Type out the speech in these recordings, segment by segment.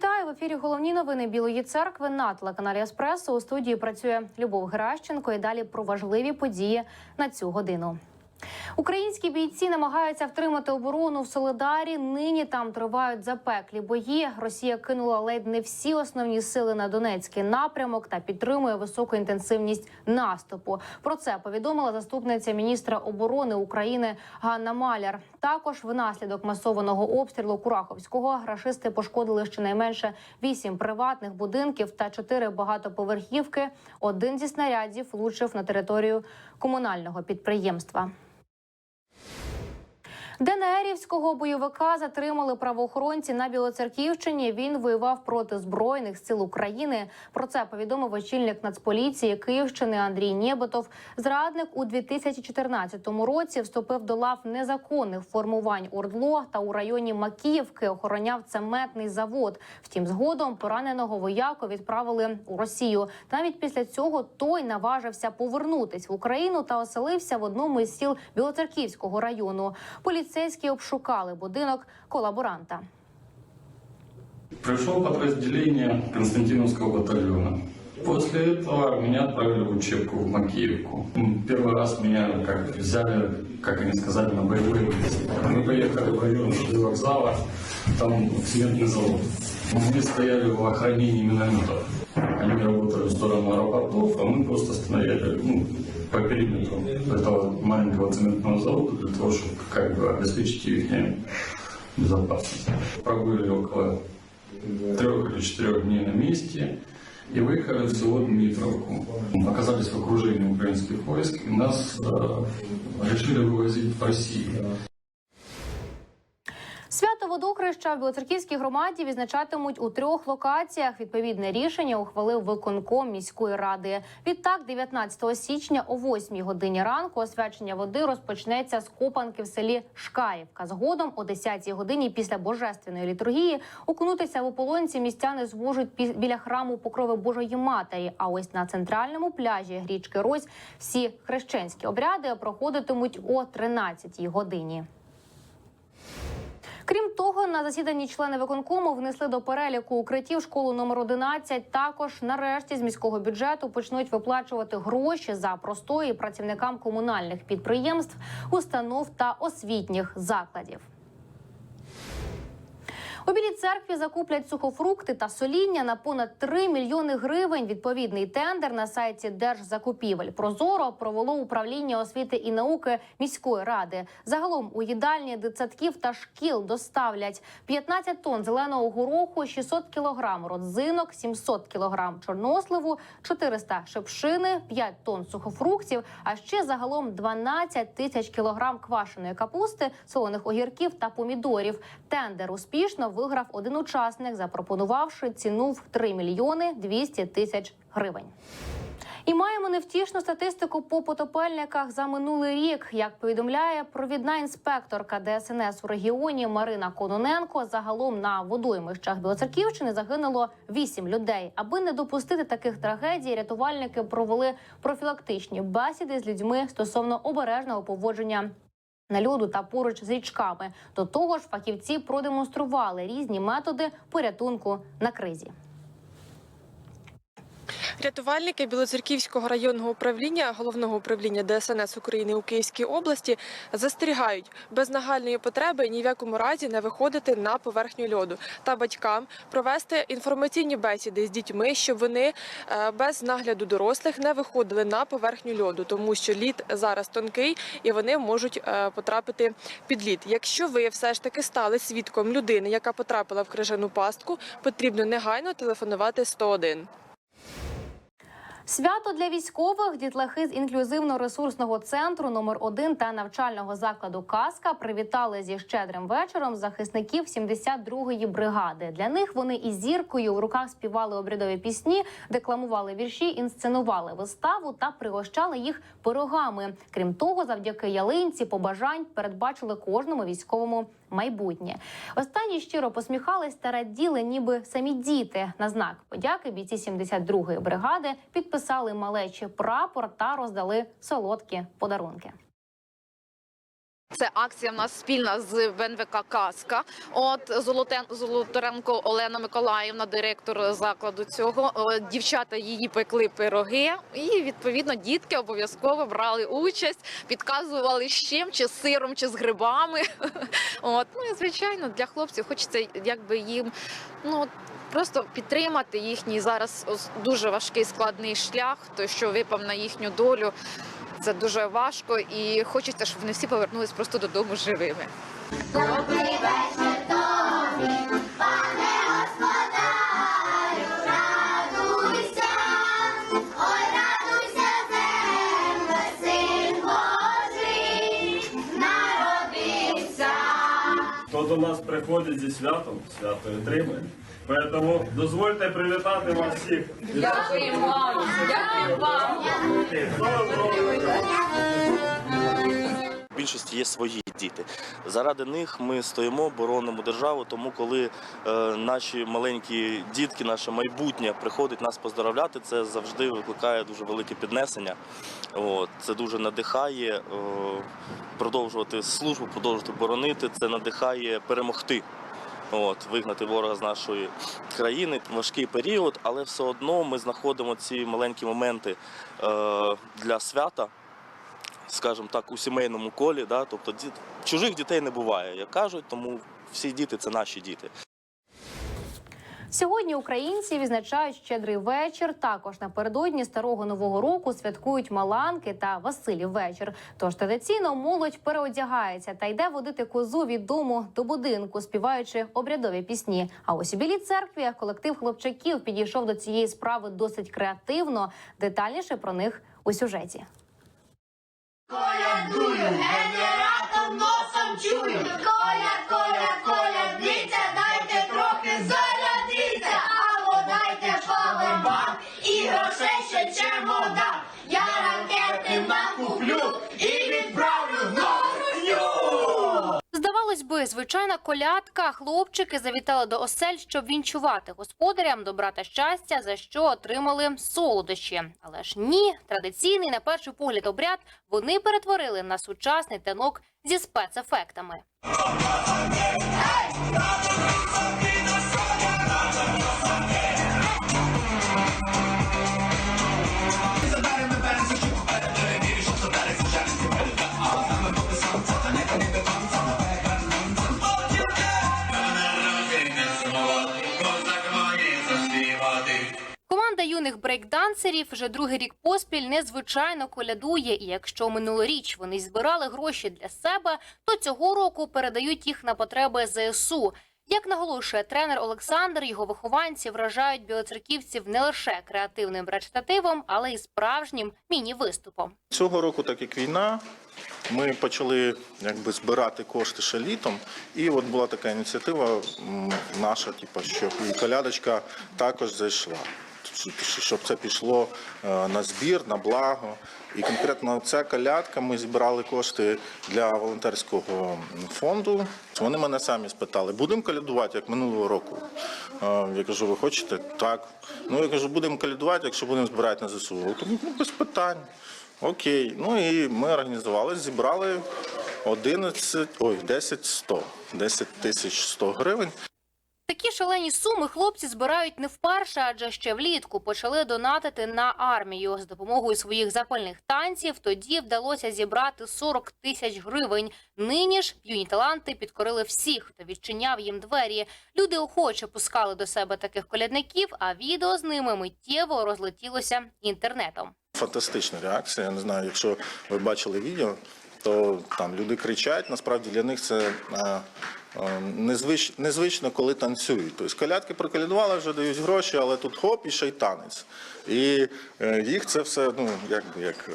Вітаю в ефірі. Головні новини Білої церкви на телеканалі Еспресо. У студії працює Любов Геращенко. І далі про важливі події на цю годину. Українські бійці намагаються втримати оборону в Солидарі. Нині там тривають запеклі бої. Росія кинула ледь не всі основні сили на Донецький напрямок та підтримує високу інтенсивність наступу. Про це повідомила заступниця міністра оборони України Ганна Маляр. Також внаслідок масованого обстрілу Кураховського рашисти пошкодили щонайменше вісім приватних будинків та чотири багатоповерхівки. Один зі снарядів влучив на територію комунального підприємства. ДНРівського бойовика затримали правоохоронці на Білоцерківщині. Він воював проти збройних сил України. Про це повідомив очільник Нацполіції Київщини Андрій Нєбетов. Зрадник у 2014 році вступив до лав незаконних формувань ОРДЛО та у районі Макіївки охороняв цементний завод. Втім, згодом пораненого вояку відправили у Росію. Навіть після цього той наважився повернутись в Україну та оселився в одному із сіл Білоцерківського району Поліцейські обшукали будинок колаборанта. Пришло подразделение Константиновского батальона. После этого меня отправили в учебку в Макеевку. М, Первый раз меня как взяли, как они сказали, на боевые действия. Мы поехали в район вокзала, там цементный завод. Мы стояли в охранении минометов. Они работали в сторону аэропортов, а мы просто стояли ну, по периметру этого маленького цементного завода для того, чтобы как бы обеспечить их безопасность. Пробыли около трех или четырех дней на месте и выехали в село Дмитровку. Оказались в окружении украинских войск и нас э, решили вывозить в Россию. Свято водохреща в Білоцерківській громаді відзначатимуть у трьох локаціях. Відповідне рішення ухвалив виконком міської ради. Відтак, 19 січня о 8 годині ранку освячення води розпочнеться з копанки в селі Шкаївка. Згодом о 10 годині після божественної літургії окунутися в ополонці містяни зможуть біля храму Покрови Божої Матері. А ось на центральному пляжі річки Рось всі хрещенські обряди проходитимуть о 13 годині. Крім того, на засіданні члени виконкому внесли до переліку укриттів школу номер 11. Також нарешті з міського бюджету почнуть виплачувати гроші за простої працівникам комунальних підприємств, установ та освітніх закладів. У білій церкві закуплять сухофрукти та соління на понад 3 мільйони гривень. Відповідний тендер на сайті Держзакупівель Прозоро провело управління освіти і науки міської ради. Загалом у їдальні дитсадків та шкіл доставлять 15 тонн зеленого гороху, 600 кілограм родзинок, 700 кілограм чорносливу, 400 шипшини, 5 тонн сухофруктів, а ще загалом 12 тисяч кілограм квашеної капусти, солоних огірків та помідорів. Тендер успішно виграв один учасник, запропонувавши ціну в 3 мільйони 200 тисяч гривень. І маємо невтішну статистику по потопельниках за минулий рік. Як повідомляє провідна інспекторка ДСНС у регіоні Марина Кононенко, загалом на водоймищах Білоцерківщини загинуло 8 людей. Аби не допустити таких трагедій, рятувальники провели профілактичні бесіди з людьми стосовно обережного поводження на льоду та поруч з річками. До того ж, фахівці продемонстрували різні методи порятунку на кризі. Рятувальники Білоцерківського районного управління головного управління ДСНС України у Київській області застерігають без нагальної потреби ні в якому разі не виходити на поверхню льоду та батькам провести інформаційні бесіди з дітьми, щоб вони е, без нагляду дорослих не виходили на поверхню льоду, тому що лід зараз тонкий і вони можуть е, потрапити під лід. Якщо ви все ж таки стали свідком людини, яка потрапила в крижану пастку, потрібно негайно телефонувати 101. Свято для військових дітлахи з інклюзивно-ресурсного центру номер 1 та навчального закладу Казка привітали зі щедрим вечором захисників 72-ї бригади. Для них вони із зіркою в руках співали обрядові пісні, декламували вірші, інсценували виставу та пригощали їх пирогами. Крім того, завдяки ялинці побажань передбачили кожному військовому майбутнє. Останні щиро посміхались та раділи, ніби самі діти. На знак подяки бійці 72-ї бригади підписали малечі прапор та роздали солодкі подарунки. Це акція в нас спільна з ВНВК Казка. От Золотен Золотаренко Олена Миколаївна, директор закладу цього. Дівчата її пекли пироги, і відповідно дітки обов'язково брали участь, підказували з чим, чи з сиром, чи з грибами. От ну і звичайно для хлопців хочеться якби їм ну. Просто підтримати їхній зараз дуже важкий складний шлях, той, що випав на їхню долю, це дуже важко, і хочеться, щоб вони всі повернулись просто додому живими. Радуйся, ой, радуйся, земле, син Божий народився. Хто до нас приходить зі святом, свято отримує. Тому дозвольте привітати вас всіх. Дякуємо вам! Дякую вам! В більшості є свої діти. Заради них ми стоїмо, боронимо державу. Тому, коли е, наші маленькі дітки, наше майбутнє приходить нас поздравляти, це завжди викликає дуже велике піднесення. От, це дуже надихає е, продовжувати службу, продовжувати боронити. Це надихає перемогти. От, вигнати ворога з нашої країни важкий період, але все одно ми знаходимо ці маленькі моменти е, для свята скажімо так, у сімейному колі. Да? Тобто діт... чужих дітей не буває, як кажуть, тому всі діти це наші діти. Сьогодні українці відзначають щедрий вечір. Також напередодні старого нового року святкують Маланки та Василів вечір. Тож традиційно молодь переодягається та йде водити козу від дому до будинку, співаючи обрядові пісні. А ось у білій церкві колектив хлопчаків підійшов до цієї справи досить креативно. Детальніше про них у сюжеті. Генератор носом чую. Коля, коля, коля, грошей ще чемодан. Я ракети накуплю і відправлю на русню. Здавалось би, звичайна колядка. Хлопчики завітали до осель, щоб вінчувати господарям добра та щастя, за що отримали солодощі. Але ж ні, традиційний на перший погляд обряд вони перетворили на сучасний танок зі спецефектами. Брейкдансерів вже другий рік поспіль незвичайно колядує. І якщо минулоріч вони збирали гроші для себе, то цього року передають їх на потреби ЗСУ. Як наголошує тренер Олександр, його вихованці вражають білоцерківців не лише креативним речитативом, але й справжнім міні-виступом. Цього року, так як війна, ми почали якби збирати кошти ще літом. І от була така ініціатива наша, типу, щоб і колядочка також зайшла. Щоб- це пішло е, на збір, на благо. І конкретно ця колядка ми зібрали кошти для волонтерського фонду. Вони мене самі спитали, будемо колядувати як минулого року. Е, Я кажу, ви хочете? Так. Ну я кажу, будемо колядувати, якщо будемо збирати на ЗСУ. Тому ну, без питань. Окей, ну і ми організували, зібрали 11, ой, 10 100, 10 тисяч 100 гривень. Такі шалені суми хлопці збирають не вперше, адже ще влітку почали донатити на армію з допомогою своїх запальних танців. Тоді вдалося зібрати 40 тисяч гривень. Нині ж юні таланти підкорили всіх, хто відчиняв їм двері. Люди охоче пускали до себе таких колядників, а відео з ними миттєво розлетілося інтернетом. Фантастична реакція. Я не знаю, якщо ви бачили відео, то там люди кричать. Насправді для них це е, е, незвич, незвично, коли танцюють. Тобто колядки проколядували, вже дають гроші, але тут хоп і ще й танець. І е, їх це все ну якби як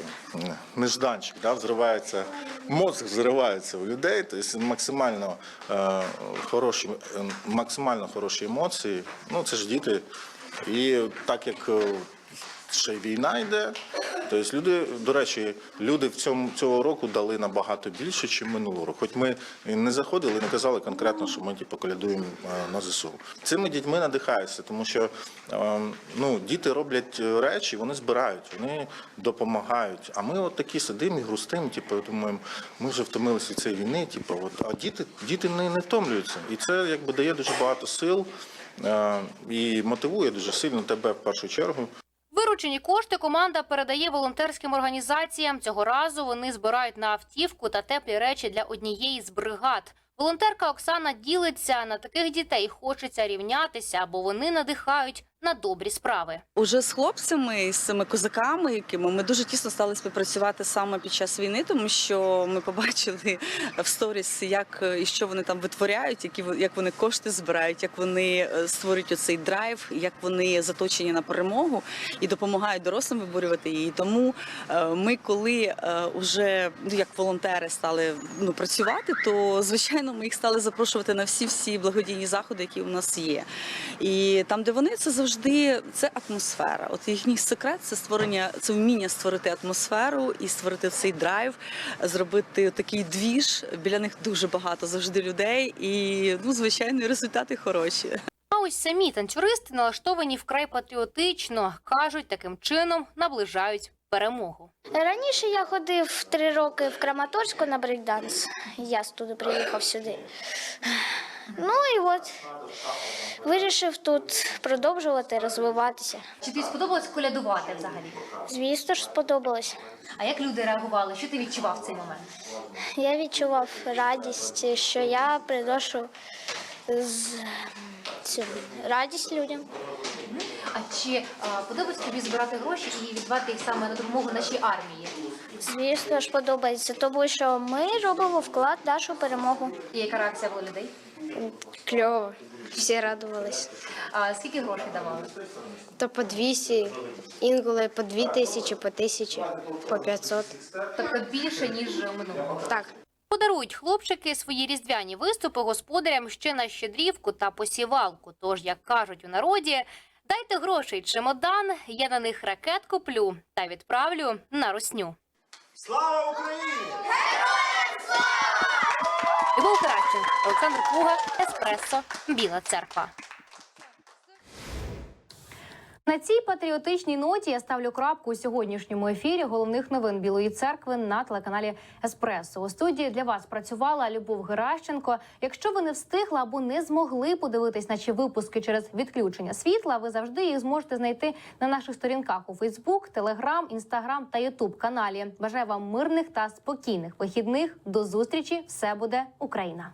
нежданчик, да, взривається, мозк взривається у людей. Тобто максимально е, хороші, максимально хороші емоції. Ну це ж діти. І так як ще й війна йде, Тобто люди, до речі, люди в цьому цього року дали набагато більше, ніж минулого року. Хоч ми не заходили, не казали конкретно, що ми типу, колядуємо е, на ЗСУ. Цими дітьми надихаються, тому що е, ну, діти роблять е, речі, вони збирають, вони допомагають. А ми от такі сидимо і грустимо, типу, думаємо, ми вже втомилися від цієї війни. Типу, от, а діти, діти не, не втомлюються. І це якби дає дуже багато сил і мотивує дуже сильно тебе в першу чергу. Виручені кошти команда передає волонтерським організаціям. Цього разу вони збирають на автівку та теплі речі для однієї з бригад. Волонтерка Оксана ділиться на таких дітей. Хочеться рівнятися, бо вони надихають на добрі справи. Уже з хлопцями, з цими козаками, якими ми дуже тісно стали співпрацювати саме під час війни, тому що ми побачили в сторіс, як е, і що вони там витворяють, які як вони кошти збирають, як вони е, створюють оцей драйв, як вони заточені на перемогу і допомагають дорослим виборювати її. Тому е, ми, коли вже ну як волонтери стали ну працювати, то звичайно ми їх стали запрошувати на всі всі благодійні заходи, які у нас є. І там, де вони, це завжди це атмосфера. От їхній секрет це створення, це вміння створити атмосферу і створити цей драйв, зробити такий двіж. Біля них дуже багато завжди людей, і ну звичайно, результати хороші. А ось самі танцюристи налаштовані вкрай патріотично. кажуть, таким чином наближають перемогу. Раніше я ходив три роки в Краматорську на брейкданс. Я з туди приїхав сюди. Ну і от вирішив тут продовжувати розвиватися. Чи тобі сподобалось колядувати взагалі? Звісно ж, сподобалось. А як люди реагували? Що ти відчував в цей момент? Я відчував радість, що я приношу з... цю радість людям. А чи а, подобається тобі збирати гроші і віддавати їх саме на допомогу нашій армії? Звісно ж, подобається, тому що ми робимо вклад в нашу перемогу. І яка реакція була людей? Кльово. Всі радувались. А скільки грошей давали? То по 200, інколи по 2 тисячі, по тисячі, по 500. Тобто більше ніж минулого. Так. Подарують хлопчики свої різдвяні виступи господарям ще на щедрівку та посівалку. Тож, як кажуть у народі, дайте грошей чемодан, я на них ракет куплю та відправлю на русню. Слава Україні! Любов Караченко, Олександр Пуга, Еспресо, Біла Церква. На цій патріотичній ноті я ставлю крапку у сьогоднішньому ефірі головних новин Білої церкви на телеканалі Еспресо. У студії для вас працювала Любов Геращенко. Якщо ви не встигли або не змогли подивитись наші випуски через відключення світла, ви завжди їх зможете знайти на наших сторінках у Фейсбук, Телеграм, Інстаграм та Ютуб каналі. Бажаю вам мирних та спокійних вихідних. До зустрічі! Все буде Україна!